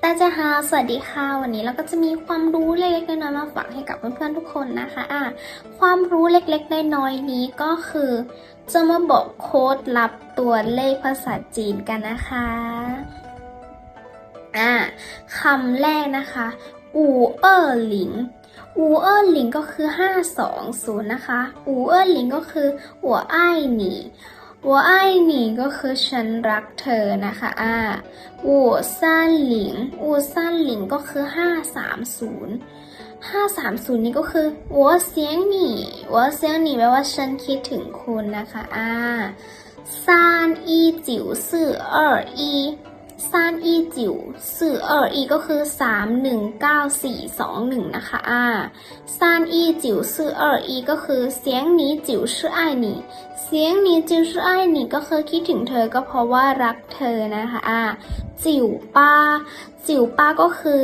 แต่จะฮาสวัสดีค่ะ วันนี้เราก็จะมีความรู้เล็กๆน้อยๆมาฝากให้กับเพื่อนๆทุกคนนะคะอะความรู้เล็กๆน้อยๆนี้ก็คือ จะมาบอกโค้ดลับตัวเลขภาษาจีนกันนะคะอะคำแรกนะคะอูเออหลิงอูเออหลิงก็คือ 520 นะคะอูเออหลิงก็คือหัวอ้หนี หัวไอ้ายหนีก็คือฉันรักเธอนะคะอ่า อู่ซ่านหลิง อู่ซ่านหลิงก็คือ 530 530 นี่ก็คือ我想你我想你แปลว่าฉันคิดถึงคุณนะคะอ่า三一九四二一 ซานอีจิ๋วสื่อเอออีก็คือ 319421 นะคะอ่าซานอีจิ๋วสื่อเอออีก็คือเสียงนี้จิ๋วชื่อไอหนีเสียงนี้จิ๋วชื่อไอหนีก็คือคิดถึงเธอก็เพราะว่ารักเธอนะคะอ่าจิ๋วป้า จิ๋วป้าก็คือ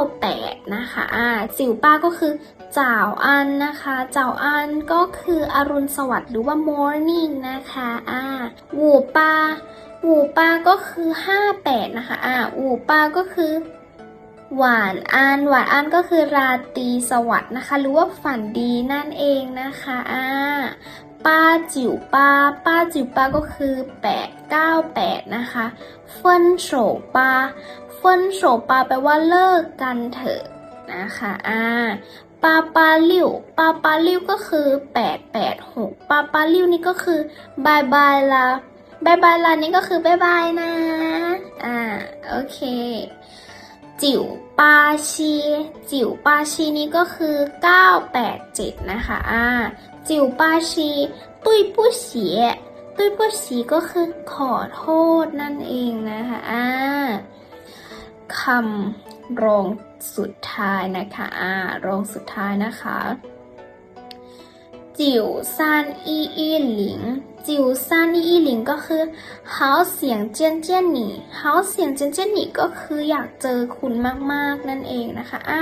98 นะคะอ่าจิ๋วป้าก็คือจ่าวอันนะคะจ่าวอันก็คืออรุณสวัสดิ์หรือว่า morning นะคะ อ่าวูป้า วูป้าก็คือ58นะคะ อ่าวูป้าก็คือ หวานอันหวานอันก็คือราตรีสวัสดิ์นะคะ หรือว่าฝันดีนั่นเองนะคะ อ่า ป้าจิ๋วป้า ป้าจิ๋วป้าก็คือ898นะคะเฟินโฉป้าเฟินโฉป้าแปลว่าเลิกกันเถอะนะคะ อ่าป้าปาลิวป้าปาลิวก็คือ886ป้าปาลิวนี่ก็คือบายบายละ บายบายละนี่ก็คือบายบายนะ อ่า โอเค จิ๋วปาชี จิ๋วปาชีนี่ก็คือ 987 นะคะ อ่า จิ๋วปาชี ตุยผู้เสีย ตุยผู้เสียก็คือขอโทษนั่นเองนะคะ อ่าคำรองสุดท้ายนะคะ อ่ารองสุดท้ายนะคะ จิ๋วซานอีอีหลิง จิ๋วซานอีอีหลิงก็คือ好想见见你好想见见你ก็คืออยากเจอคุณมาก ๆ นั่นเองนะคะอ่ะ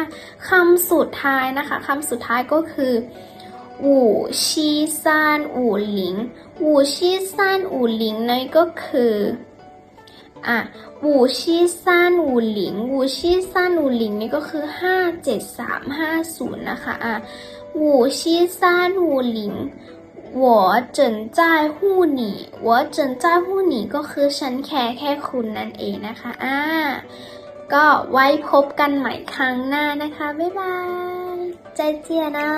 คำสุดท้ายนะคะคำสุดท้ายก็คืออู่ชีซานอู่หลิงอู่ชีซานอู่หลิงนั่นก็คืออ่ะอู่ชีซานอู่หลิงอู่ชีซานอู่หลิงนี่ก็คือ 57350 นะคะอ่ะ 我西山五零 我正在乎你我正在乎你ก็คือฉันแค่แค่คุณนั่นเองนะคะอ่าก็ไว้พบกันใหม่ครั้งหน้านะคะ บ๊ายบาย ใจเจียนะ